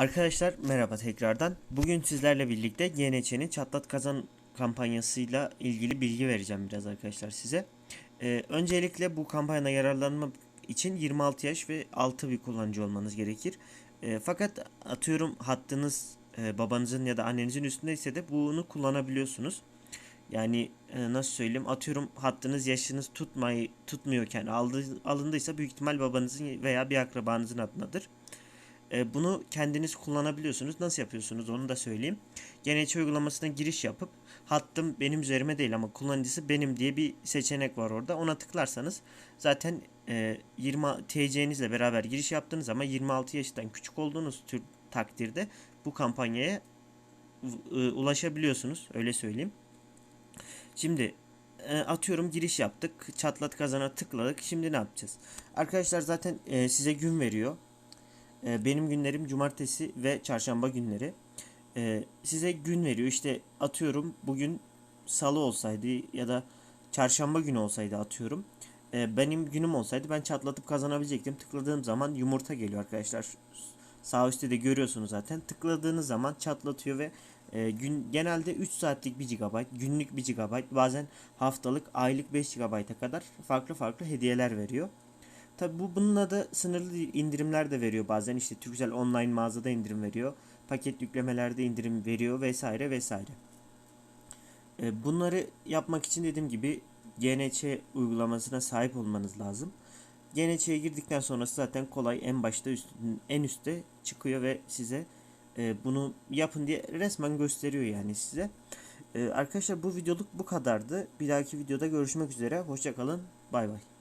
Arkadaşlar merhaba tekrardan. Bugün sizlerle birlikte GNÇ'nin Çatlat Kazan kampanyasıyla ilgili bilgi vereceğim biraz arkadaşlar size. Ee, öncelikle bu kampanyadan yararlanmak için 26 yaş ve altı bir kullanıcı olmanız gerekir. Ee, fakat atıyorum hattınız e, babanızın ya da annenizin üstündeyse de bunu kullanabiliyorsunuz. Yani e, nasıl söyleyeyim atıyorum hattınız yaşınız tutmayı tutmuyorken aldı, alındıysa büyük ihtimal babanızın veya bir akrabanızın adındadır. E, bunu kendiniz kullanabiliyorsunuz. Nasıl yapıyorsunuz onu da söyleyeyim. GNC uygulamasına giriş yapıp hattım benim üzerime değil ama kullanıcısı benim diye bir seçenek var orada. Ona tıklarsanız zaten e, 20 TC'nizle beraber giriş yaptığınız ama 26 yaşından küçük olduğunuz tür takdirde bu kampanyaya e, ulaşabiliyorsunuz. Öyle söyleyeyim. Şimdi e, atıyorum giriş yaptık. Çatlat kazana tıkladık. Şimdi ne yapacağız? Arkadaşlar zaten e, size gün veriyor. E, benim günlerim cumartesi ve çarşamba günleri. E, size gün veriyor. İşte atıyorum bugün salı olsaydı ya da çarşamba günü olsaydı atıyorum. E, benim günüm olsaydı ben çatlatıp kazanabilecektim. Tıkladığım zaman yumurta geliyor arkadaşlar. Sağ üstte de görüyorsunuz zaten. Tıkladığınız zaman çatlatıyor ve e, gün genelde 3 saatlik 1 GB, günlük 1 GB, bazen haftalık, aylık 5 GB'a kadar farklı farklı hediyeler veriyor. Tabi bu bununla da sınırlı indirimler de veriyor bazen işte Turkcell online mağazada indirim veriyor. Paket yüklemelerde indirim veriyor vesaire vesaire. E, bunları yapmak için dediğim gibi GNC uygulamasına sahip olmanız lazım. GNC'ye girdikten sonrası zaten kolay en başta üst, en üstte çıkıyor ve size e, bunu yapın diye resmen gösteriyor yani size. E, arkadaşlar bu videoluk bu kadardı. Bir dahaki videoda görüşmek üzere. Hoşçakalın. Bay bay.